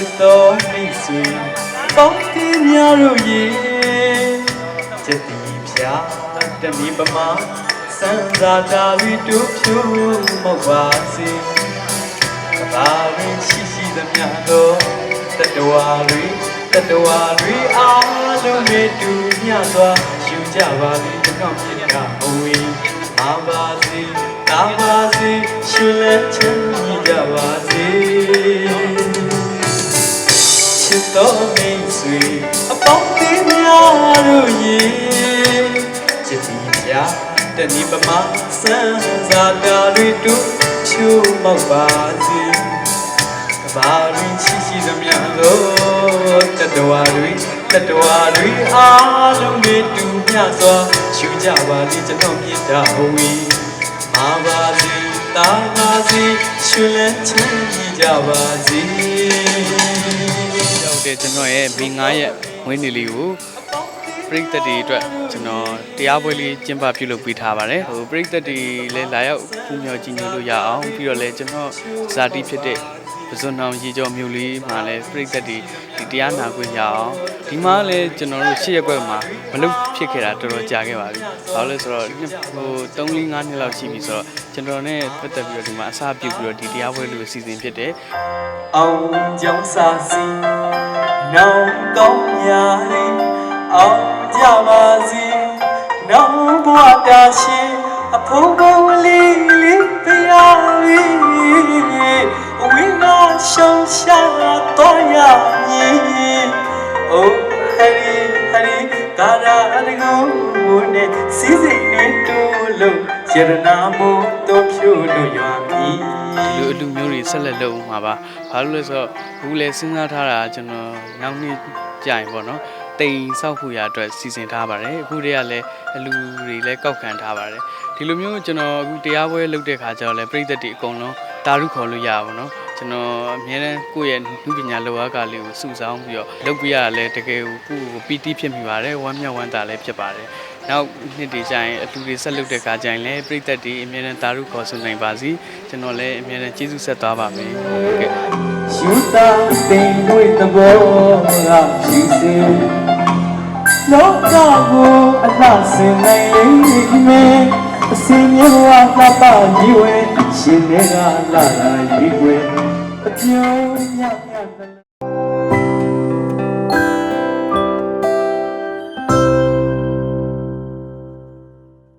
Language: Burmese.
ချစ်တော်မိတ်ဆွေပေါင်းတင်များတို့ရေချစ်တီဖြာတမီပမာစံသာတာရီတို့ဖြူမောက်ပါစေကဘာရင်ရှိရှိသမျှသောတတဝါတွေတတဝါတွေအားလုံးမေတူမျှစွာယူကြပါလိတစ်ခေါက်ပြစ်ကဘဝေမာပါစေတာပါစေရှင်လက်ချမ်းမြေကြပါစေ ချစ်တော်မိတ်ဆွေအပေါင်းအသင်းများတို့ရေချစ်တီပြတဏိပမစံစာတာတွေတို့ချိုးမောက်ပါစေကဘာရင်းရှိရှိသမျှလို့တတဝါတွေတတဝါတွေအားလုံးတွေတူမျှစွာရှူကြပါလိကျွန်တော်ပြတာဝီမာပါစေတာပါစေရှင်လက်ချမ်းကြပါစေရောက် တဲ့ကျွန်တော်ရဲ့မိ9ရက်ဝင်းနေလေးကိုပရိသတ်တွေအတွက်ကျွန်တော်တရားပွဲလေးကျင်းပပြုလုပ်ပေးထားပါတယ်ဟိုပရိသတ်တွေလည်းလာရောက်ပူမျော်ကြည်ညိုလို့ရအောင်ပြီးတော့လည်းကျွန်တော်ဇာတိဖြစ်တဲ့ပဇွန်နောင်ရေကျော်မြို့လေးမှာလည်းပရိသတ်တွေဒီတရားနာခွင့်ရအောင် ဒီမှာလည်းကျွန်တော်တို့ရှေ့ရက်ကွက်မှာမလုပ်ဖြစ်ခဲ့တာတော်တော်ကြာခဲ့ပါပြီ။ဘာလို့လဲဆိုတော့နှစ်ဟို3 4 5နှစ်လောက်ရှိပြီဆိုတော့ကျွန်တော်နဲ့ပတ်သက်ပြီးတော့ဒီမှာအစပြုပြီးတော့ဒီတရားပွဲလေးကိုစီစဉ်ဖြစ်တယ်အောင်ကြောင့်စာစီနောင်ကောင်းရာလေးအောင်ကြပါစီနောင်ဘဝတာရှိအဖို့ကလေးလေးတရားလေးဝိနာရှောင်းရှာတော့ရမည် အိုဟရီဟရီကာရာရဂုနဲ့စီစိတ်နဲ့တူလို့ယရနာမို့တို့ဖြူလို့ရွာမည်ဒီလိုအလူမျိုးတွေဆက်လက်လုပ်ဦးမှာပါဘာလို့လဲဆိုတော့ဘူးလည်းစဉ်းစားထားတာကျွန်တော်နောက်နေ့ကြာရင်ပေါ့နော် တိမ်ဆောက်ဖို့ရအတွက်စီစဉ်ထားပါတယ်အခုတည်းကလည်းအလူတွေလည်းကောက်ခံထားပါတယ်ဒီလိုမျိုးကျွန်တော်အခုတရားပွဲလုပ်တဲ့ခါကျတော့လည်းပြည်သက်တွေအကုန်လုံးတာရုခေါ်လို့ရပါဘောနော်ကျွန်တော်အများနဲ့ကိုယ့်ရဲ့လူပညာလောကလေးကိုစုဆောင်းပြီးတော့လုပ်ပြရတာလည်းတကယ်ကိုကိုယ့်ကိုပီတိဖြစ်မိပါတယ်ဝမ်းမြောက်ဝမ်းသာလည်းဖြစ်ပါတယ်နောက်နှစ်တွေကျရင်အလူတွေဆက်လုပ်တဲ့ခါကျရင်လည်းပြည်သက်တွေအများနဲ့တာရုခေါ်ဆိုနိုင်ပါစီကျွန်တော်လည်းအများနဲ့ကျေးဇူးဆက်သွားပါမယ်ဟုတ်ကဲ့ယူတာတင်တို့သဘောကဖြူစင် လောကကိုအလှဆင်နိုင်လိမ့်မယ်အစင်မြေဝါသပကြီးဝဲရှင်တွေကလာလာကြီးွယ်အပြုံးညံ့ညံ့